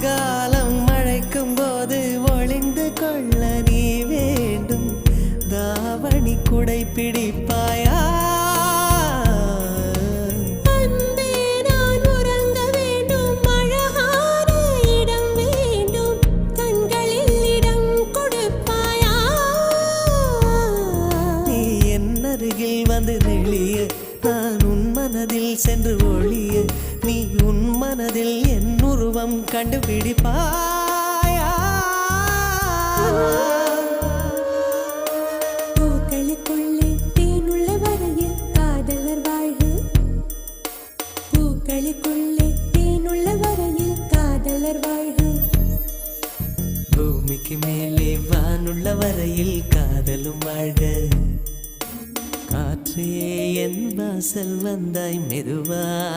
காலம் மழைக்கும் போது ஒளிந்து கொள்ள நீ வேண்டும். தாவணி குடை பிடிப்பாயா? வந்து நெளிய நான் உன் மனதில் சென்று ஒழிய நீ உன் மனதில் என் உருவம் கண்டுபிடிப்பாயா? பூக்களுக்குள்ளே தேனுள்ள வரையில் காதலர் வாழ்வு பூக்களுக்குள்ளே தேனுள்ள வரையில் காதலர் வாழ்வு பூமிக்கு மேலே வானுள்ள வரையில் காதலும் வாழ்க. காற்றே என் வாசல் வந்தாய் மெதுவாய்.